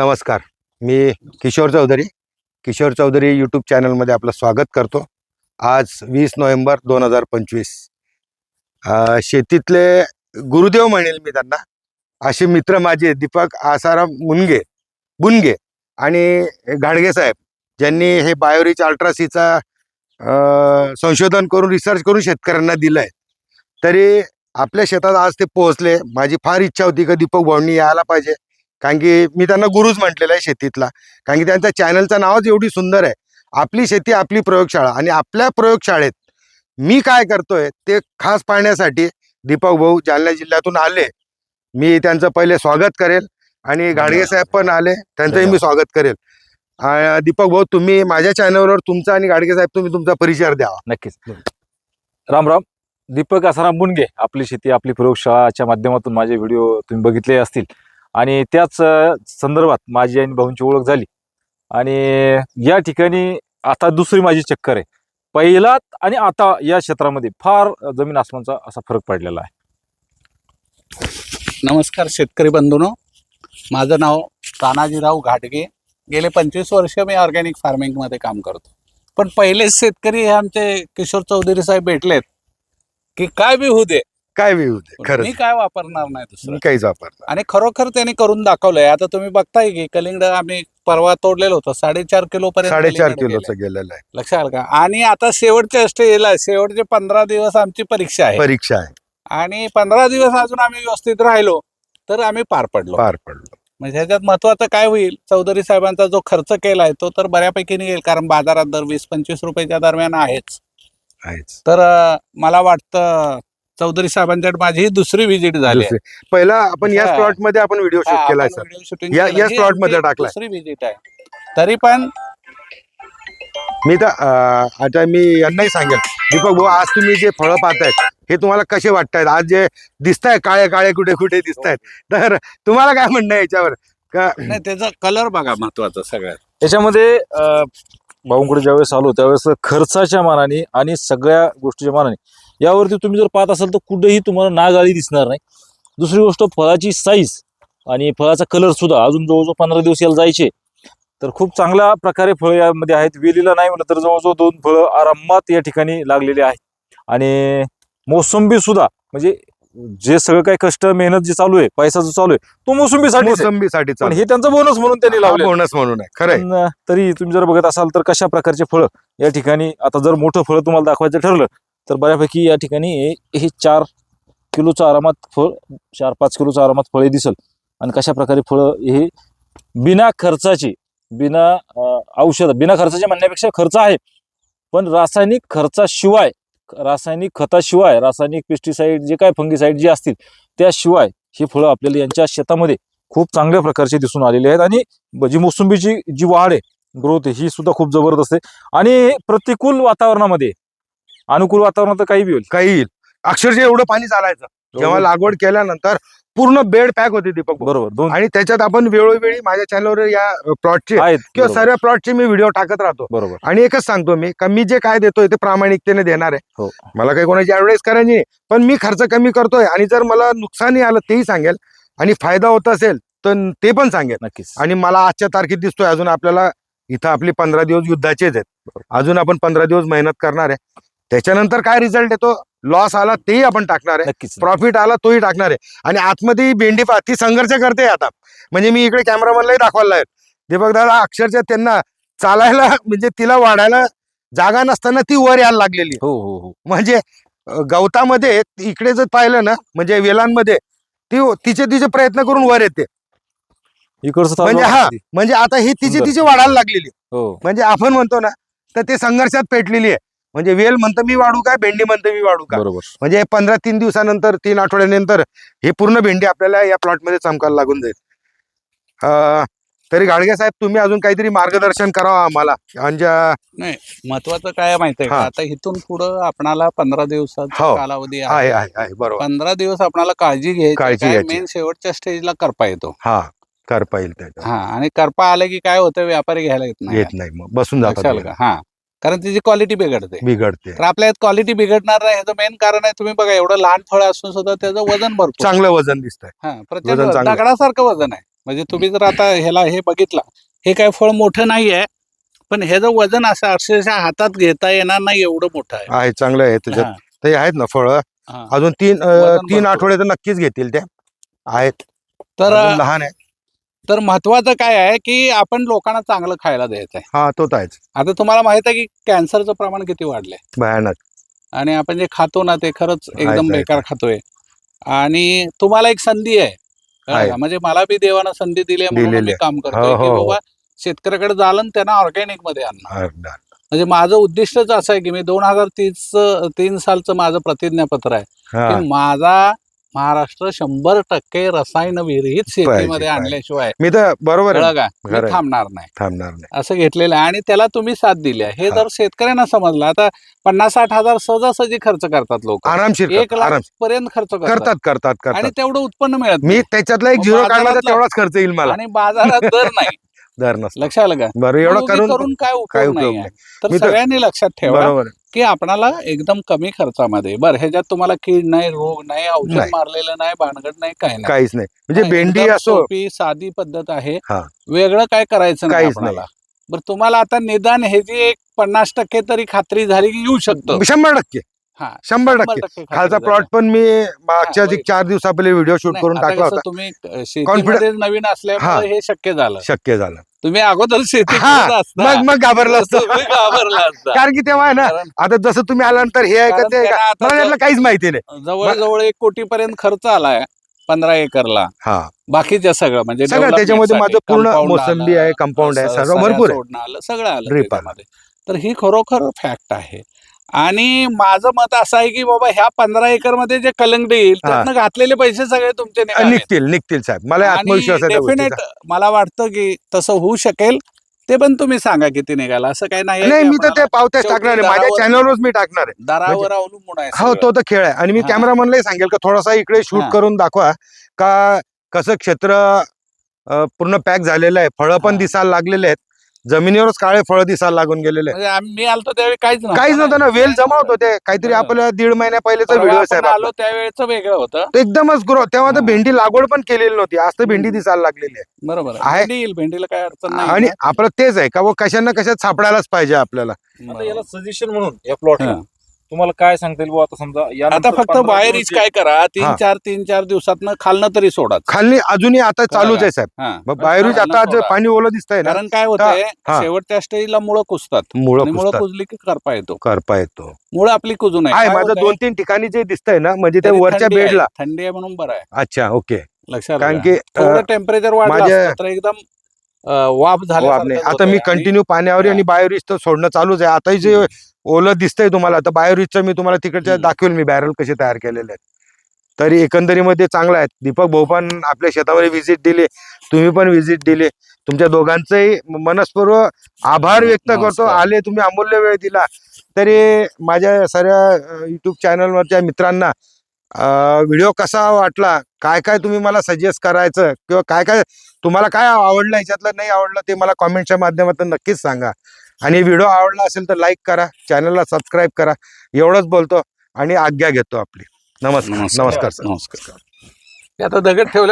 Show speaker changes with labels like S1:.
S1: नमस्कार. मी किशोर चौधरी. किशोर चौधरी यूट्यूब चॅनलमध्ये आपलं स्वागत करतो. आज वीस नोव्हेंबर दोन हजार पंचवीस. शेतीतले गुरुदेव म्हणेल मी त्यांना. असे मित्र माझे दीपक आसाराम मुनगे बुनगे आणि गाडगे साहेब. ज्यांनी हे बायोरिच अल्ट्रासीचा संशोधन करून रिसर्च करून शेतकऱ्यांना दिलं आहे तरी आपल्या शेतात आज ते पोहोचले. माझी फार इच्छा होती का दीपक भाऊंनी यायला पाहिजे. कारण की मी त्यांना गुरुच म्हटलेला आहे शेतीतला. कारण की त्यांच्या चॅनलचं नावच एवढी सुंदर आहे. आपली शेती आपली प्रयोगशाळा आणि आपल्या प्रयोगशाळेत मी काय करतोय ते खास पाहण्यासाठी दीपक भाऊ जालना जिल्ह्यातून आले. मी त्यांचं पहिले स्वागत करेल आणि गाडगे साहेब पण आले. त्यांचंही मी स्वागत करेल. दीपक भाऊ तुम्ही माझ्या चॅनलवर तुमचा आणि गाडगे साहेब तुम्ही तुमचा परिचय द्यावा.
S2: नक्कीच. राम राम. दीपक आसाराम बुनगे आपली शेती आपली प्रयोगशाळाच्या माध्यमातून माझे व्हिडिओ तुम्ही बघितले असतील. आणि त्याच संदर्भात माझी आणि भाऊंची ओळख झाली. आणि या ठिकाणी आता दुसरी माझी चक्कर आहे. पहिलात आणि आता या क्षेत्रामध्ये फार जमीन आसमानचा असा फरक पडलेला आहे.
S3: नमस्कार शेतकरी बंधूनो. माझं नाव तानाजीराव घाटगे. गेले पंचवीस वर्ष मी ऑर्गॅनिक फार्मिंगमध्ये काम करतो. पण पहिलेच शेतकरी हे आमचे किशोर चौधरी साहेब भेटलेत की काय बी होऊ दे.
S1: काय खरंच
S3: मी काय वापरणार नाही दुसरं?
S1: मी काहीच वापरणार
S3: आणि खरोखर त्यांनी करून दाखवलंय. आता तुम्ही बघताय की कलिंगड आम्ही परवा तोडलेलं होतं. साडेचार किलो पर्यंत
S1: साडेचार
S3: कलिंगड गेलंय.
S1: किलोचं गेलेलं आहे.
S3: लक्षात आलं का? आणि आता शेवटच्या स्टेजला शेवटचे पंधरा दिवस आमची परीक्षा आहे.
S1: परीक्षा आहे.
S3: आणि पंधरा दिवस अजून आम्ही व्यवस्थित राहिलो तर आम्ही पार पडलो.
S1: पार पडलो.
S3: म्हणजे ह्याच्यात महत्वाचं काय होईल? चौधरी साहेबांचा जो खर्च केलाय तो तर बऱ्यापैकी निघेल. कारण बाजारात दर वीस पंचवीस रुपयाच्या दरम्यान आहेच.
S1: आहेच.
S3: तर अं, मला वाटतं चौधरी साहेबांच्याकडे माझी ही दुसरी व्हिजिट झाली आहे.
S1: पहिला आपण या
S3: हा.
S1: स्लॉटमध्ये आपण व्हिडिओ
S3: हा,
S1: शूट केलाय
S3: आपण
S1: सर
S3: video shooting
S1: या-
S3: केलं.
S1: या
S3: ही
S1: slot
S3: आमची
S1: मध्ये टाकलाय.
S3: दुसरी व्हिजिट आहे तरी पण
S1: मी तर अं, आता मी यांनाही सांगेल दीपक भाऊ आज तुम्ही जे फळं पाहतायत हे तुम्हाला कसे वाटतायत आज जे दिसताय काळे काळे कुठे कुठे दिसतायत तर तुम्हाला काय म्हणणं आहे याच्यावर का
S3: नाही त्याचा कलर बघा महत्त्वाचा सगळ्यात
S2: याच्यामध्ये अ, भाऊंकडे ज्यावेळेस आलो त्यावेळेस खर्चाच्या मानाने आणि सगळ्या गोष्टीच्या मानाने यावरती तुम्ही जर पाहत असाल तर कुठेही तुम्हाला नागाळी दिसणार नाही. दुसरी गोष्ट फळाची साईज आणि फळाचा कलर सुद्धा अजून जवळजवळ पंधरा दिवस याला जायचे. तर खूप चांगल्या प्रकारे फळं यामध्ये आहेत. वेलीला नाही म्हटलं तर जवळजवळ दोन फळं आरामात या ठिकाणी लागलेली आहेत. आणि मोसंबी सुद्धा म्हणजे जे सगळं काही कष्ट मेहनत जे चालू आहे पैसा जो चालू आहे तो मोसंबीसाठी
S1: मोसंबीसाठी
S2: पण हे त्यांचं बोनस म्हणून त्यांनी लावले
S1: बोनस म्हणून
S2: अ, तरी तुम्ही जर बघत असाल तर कशा प्रकारचे फळं या ठिकाणी आता जर मोठं फळ तुम्हाला दाखवायचं ठरलं तर बऱ्यापैकी या ठिकाणी हे- हे चार किलोचं आरामात फळ चार पाच किलोचं आरामात फळे दिसल. आणि कशा प्रकारे फळं हे बिना खर्चाची बिना औषधं औषध बिना खर्चाचे म्हणण्यापेक्षा खर्च आहे. पण रासायनिक खर्चाशिवाय रासायनिक खताशिवाय रासायनिक पेस्टिसाईड जे काय फंगिसाईड जे असतील त्याशिवाय ही फळं आपल्याला यांच्या शेतामध्ये खूप चांगल्या प्रकारचे दिसून आलेले आहेत. आणि जी मोसंबीची जी वाढ आहे ग्रोथ आहे ही सुद्धा खूप जबरदस्त आहे. आणि प्रतिकूल वातावरणामध्ये अनुकूल वातावरणात तर काही बी होईल.
S1: काही येईल. अक्षरशः एवढं पाणी चालायचं. जेव्हा लागवड केल्यानंतर पूर्ण बेड पॅक होते दीपक.
S2: बरोबर.
S1: आणि त्याच्यात आपण वेळोवेळी माझ्या चॅनलवर या प्लॉटचे
S2: आहेत.
S1: किंवा सर्व प्लॉटचे मी व्हिडिओ टाकत राहतो.
S2: बरोबर.
S1: आणि एकच सांगतो मी का मी जे काय देतोय ते प्रामाणिकतेने देणार आहे.
S2: हो.
S1: मला काही कोणाची ऍडव्हर्टाईज करायची नाही पण मी खर्च कमी करतोय आणि जर मला नुकसानही आलं तेही सांगेल आणि फायदा होत असेल तर ते पण सांगेल.
S2: नक्कीच.
S1: आणि मला आजच्या तारखेत दिसतोय अजून आपल्याला इथं आपली पंधरा दिवस युद्धाचेच आहेत. अजून आपण पंधरा दिवस मेहनत करणार आहे. त्याच्यानंतर काय रिझल्ट येतो? लॉस आला तेही आपण टाकणार आहे. प्रॉफिट आला तोही टाकणार आहे. आणि आतमध्ये भेंडी पहा ती संघर्ष करते आता. म्हणजे मी इकडे कॅमेरामॅनलाही दाखवायला आहे. दीपक दादा अक्षरशः त्यांना चालायला म्हणजे तिला वाढायला जागा नसताना ती वर यायला लागलेली.
S2: हो हो हो.
S1: म्हणजे गवतामध्ये इकडे जर पाहिलं ना म्हणजे वेलांमध्ये ती तिचे तिचे प्रयत्न करून वर येते. म्हणजे हा. म्हणजे आता ही तिची. तिची वाढायला लागलेली.
S2: हो.
S1: म्हणजे आपण म्हणतो ना तर ते संघर्षात पेटलेली आहे. म्हणजे वेल म्हणतं मी वाढू काय भेंडी म्हणतं मी वाढू का?
S2: बरोबर.
S1: म्हणजे पंधरा तीन दिवसानंतर तीन आठवड्यानंतर हे पूर्ण भेंडी आपल्याला या प्लॉटमध्ये चमकायला लागून जाईल. अं, तरी गाडगे साहेब तुम्ही अजून काहीतरी मार्गदर्शन करावं आम्हाला. आणि ज्या-
S3: महत्वाचं काय आहे माहितीये का. आता इथून पुढं आपणाला पंधरा दिवसाचा
S1: हो.
S3: कालावधी
S1: आहे. बरोबर.
S3: पंधरा दिवस आपणाला काळजी घ्यायची. मेन शेवटच्या स्टेजला करपा येतो.
S1: हा करता येईल.
S3: हा आणि करपा आलं की काय होतं? व्यापारी घ्यायला येत नाही.
S1: येत नाही मग बसून
S3: का हा. कारण त्याची क्वालिटी बिघडते.
S1: बिघडते.
S3: तर आपल्या क्वालिटी बिघडणार नाही ह्याचं मेन कारण आहे तुम्ही बघा एवढं लहान फळ असून सुद्धा त्याचं वजन भरपूर.
S1: चांगलं वजन दिसतंय.
S3: हा प्रचंड
S1: वजन. चांगलं.
S3: दगडासारखं वजन आहे. म्हणजे तुम्ही जर आता ह्याला हे बघितलं हे काय फळ मोठं नाही आहे पण ह्याचं वजन असं अक्षरशः हातात घेता येणार नाही एवढं मोठं आहे.
S1: आहे चांगलं आहे त्याच्यात.
S3: हा,
S1: ते आहेत ना फळं.
S3: हा.
S1: अजून तीन अं,
S3: वजन
S1: तीन
S3: भरपूर.
S1: आठवडे तर नक्कीच घेतील त्या. आहेत.
S3: तर
S1: अजून लहान आहे.
S3: तर महत्वाचं काय आहे की आपण लोकांना चांगलं खायला द्यायचं आहे
S1: हा तो तर आहेच
S3: आता तुम्हाला माहीत आहे की कॅन्सरचं प्रमाण किती वाढलंय
S1: भयानक
S3: आणि आपण जे खातो ना ते खरंच एकदम
S1: आहे.
S3: बेकार खातोय आणि तुम्हाला एक संधी आहे कळलं
S1: आहे.
S3: का? म्हणजे मला बी देवानं संधी दिली आहे म्हणून
S1: दिलेली
S3: मी
S1: आहे.
S3: काम करतोय
S1: हो,
S3: की
S1: हो, हो.
S3: बाबा शेतकऱ्याकडे झालं आणि त्यांना ऑर्गॅनिकमध्ये आणणं
S1: हा,
S3: म्हणजे माझं उद्दिष्टच असं आहे की मी दोन हजार तीस तीन सालचं माझं प्रतिज्ञापत्र आहे
S1: हा.
S3: की माझा महाराष्ट्र शंभर टक्के रसायन विरहित शेतीमध्ये. आणल्याशिवाय
S1: मी तर बरोबर.
S3: थांबणार नाही.
S1: थांबणार नाही.
S3: असं घेतलेलं आहे. आणि त्याला तुम्ही साथ दिली आहे. हे. जर शेतकऱ्यांना समजलं आता पन्नास साठ हजार सहजासहजी खर्च करतात लोक.
S1: आरामशीर
S3: एक लाख पर्यंत खर्च करतात.
S1: करतात
S3: आणि तेवढं उत्पन्न मिळत
S1: मी. त्याच्यातला एक झिरो काढला तर तेवढाच खर्च येईल मला.
S3: आणि बाजारात दर नाही.
S1: दर नसतो.
S3: लक्षात आलं का?
S1: बरं एवढं करून
S3: काय उपयोग नाही. तर सगळ्यांनी लक्षात ठेवा.
S1: बरोबर.
S3: की आपणाला एकदम कमी खर्चामध्ये बरं ह्याच्यात तुम्हाला कीड नाही रोग नाही औषध
S1: नाही.
S3: मारलेलं नाही भानगड नाही काय नाही.
S1: काहीच नाही. म्हणजे भेंडी असो
S3: सोपी साधी पद्धत आहे.
S1: हा.
S3: वेगळं काय करायचं नाही
S1: काहीच
S3: आपल्याला बरं तुम्हाला आता निदान ह्याची एक पन्नास टक्के तरी खात्री झाली की येऊ शकतं.
S1: शंभर टक्के.
S3: हा
S1: शंभर टक्के.
S3: खात्री
S1: खालचा
S3: झाली.
S1: प्लॉट पण मी मागच्या
S3: हा,
S1: एक चार दिवसापहिले व्हिडिओ शूट
S3: नाही,
S1: करून
S3: आता
S1: टाकला
S3: कसं
S1: होता.
S3: तुम्ही अ, शेतीमध्ये नवीन असल्यामुळे हे शक्य झालं.
S1: शक्य झालं.
S3: तुम्ही अगोदर शेती
S1: हा,
S3: करत असता.
S1: मग मग घाबरलं असतं.
S3: तुम्ही घाबरला असता.
S1: कारण की तेव्हा आहे ना
S3: कारण-
S1: आता जसं तुम्ही आल्यानंतर हे आहे का
S3: कारण
S1: ते आहे का?
S3: त्यांना आता
S1: मला यातलं काहीच माहिती नाही.
S3: जवळजवळ एक कोटी पर्यंत खर्च आलाय पंधरा एकरला.
S1: हा.
S3: बाकीच्या सगळं म्हणजे
S1: सगळं
S3: development
S1: त्याच्यामध्ये
S3: साठी
S1: माझं पूर्ण
S3: compound
S1: मोसंबी
S3: आलं,
S1: आहे कंपाऊंड आहे
S3: सऱ्या
S1: भरपूर आहे.
S3: सोडणं आलं सगळं आलं
S1: Drip आलं.
S3: त्याच्यामध्ये. तर ही खरोखर फॅक्ट आहे. आणि माझं मत असं आहे की बाबा ह्या पंधरा एकरमध्ये जे कलंगडी येईल
S1: हा.
S3: त्यातनं घातलेले पैसे सगळे तुमचे निघाले.
S1: निघतील निघतील साहेब मला आत्मविश्वास आहे त्या
S3: डेफिनेट
S1: गोष्टीचा.
S3: मला वाटतं की तसं होऊ शकेल ते पण तुम्ही सांगा किती निघाला असं काही नाही आहे
S1: नाही
S3: की
S1: मी तर ते
S3: आपणाला
S1: पावत्याच
S3: शेवटी
S1: टाकणार आहे माझ्या
S3: दरावर-
S1: चॅनलवरच मी टाकणार आहे
S3: दरावर अवलंबून आहे
S1: हो
S3: सगळं.
S1: तो तर खेळ आहे आणि मी
S3: हा.
S1: कॅमेरामनलाही सांगेल का थोडासा इकडे शूट
S3: हा.
S1: करून दाखवा का कसं क्षेत्र अं, पूर्ण पॅक झालेलं आहे फळं पण
S3: हा.
S1: दिसायला लागलेले आहेत जमिनीवरच काळे फळं दिसायला लागून गेलेले
S3: म्हणजे आम्ही- मी आलतो त्यावेळी काहीच नव्हतं
S1: काहीच नव्हतं ना वेल जमा. होतो ते काहीतरी
S3: बरोबर.
S1: आपल्या दीड महिन्या पहिलेचा
S3: परवा
S1: व्हिडिओ
S3: आपण. आलो त्यावेळेचं वेगळं होतं
S1: तो एकदमच ग्रो तेव्हा तर
S3: हा.
S1: भेंडी लागवड पण केलेली नव्हती आज तर भेंडी दिसायला लागलेली आहे
S3: बरोबर आहे
S1: आहे.
S3: भेंडी येईल भेंडीला काय अडचण नाही
S1: आणि आपलं तेच आहे का वो कशा ना कशात सापडायलाच पाहिजे आपल्याला
S2: आता याला सजेशन म्हणून या प्लॉटला
S3: हा.
S2: तुम्हाला काय सांगता येईल बुवा आता समजा
S3: आता फक्त
S2: 15
S3: बाहेर
S2: दिवस
S3: काय करा तीन
S1: हा.
S3: चार तीन चार दिवसात खालनं तरी सोडा
S1: खाली अजूनही आता चालूच? आहे साहेब
S3: हा. खालनं
S1: आता. पाणी ओलं दिसतंय ना
S3: कारण काय होतंय
S1: हा.
S3: शेवटच्या स्टेजला मुळं कुसतात
S1: मुळं
S3: मुळं. कुजली की करपा येतो
S1: करपा येतो
S3: मुळं आपली कुजून
S1: आहे
S3: काय
S1: माझं
S3: होतंय?
S1: दोन तीन ठिकाणी जे दिसतंय ना म्हणजे
S3: तरी
S1: वरच्या
S3: थंडी आहे.
S1: बेडला
S3: थंडी आहे म्हणून बरं आहे
S1: अच्छा ओके
S3: लक्षात
S1: कारण की?
S3: थोडं टेम्परेचर वाढलं
S1: माझ्या-
S3: असतं तर एकदम वाफ झाल्या
S1: आता मी कंटिन्यू पाण्यावर. आणि बायोरिच तर सोडणं चालूच आहे. आता जे ओलं दिसतंय तुम्हाला तर बायोरिचचं मी तुम्हाला तिकडच्या. दाखवेल मी बॅरल कसे तयार केलेले आहेत. तरी एकंदरीमध्ये चांगलं आहे. दीपक भाऊ पण आपल्या शेतावर व्हिजिट दिली तुम्ही पण व्हिजिट दिली. तुमच्या दोघांचंही मनस्पूर्व आभार व्यक्त करतो. आले तुम्ही अमूल्य वेळ दिला. तरी माझ्या साऱ्या युट्यूब चॅनलवरच्या मित्रांना व्हिडिओ कसा वाटला? काय काय तुम्ही मला सजेस्ट करायचं? किंवा काय काय तुम्हाला काय आवडलं याच्यातलं नाही आवडलं ते मला कॉमेंटच्या माध्यमातून नक्कीच सांगा. आणि व्हिडिओ आवडला असेल तर लाईक करा चॅनलला सबस्क्राईब करा. एवढंच बोलतो आणि आज्ञा घेतो आपली. नमस्कार. नमस्कार. सर
S3: नमस्कार. आता दगड ठेवल्या